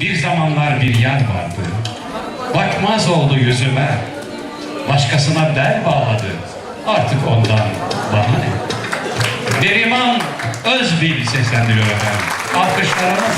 Bir zamanlar bir yer vardı. Bakmaz oldu yüzüme. Başkasına bel bağladı. Artık ondan bana ne? Neriman Özbil seslendiriyor efendim. Alkışlarımız.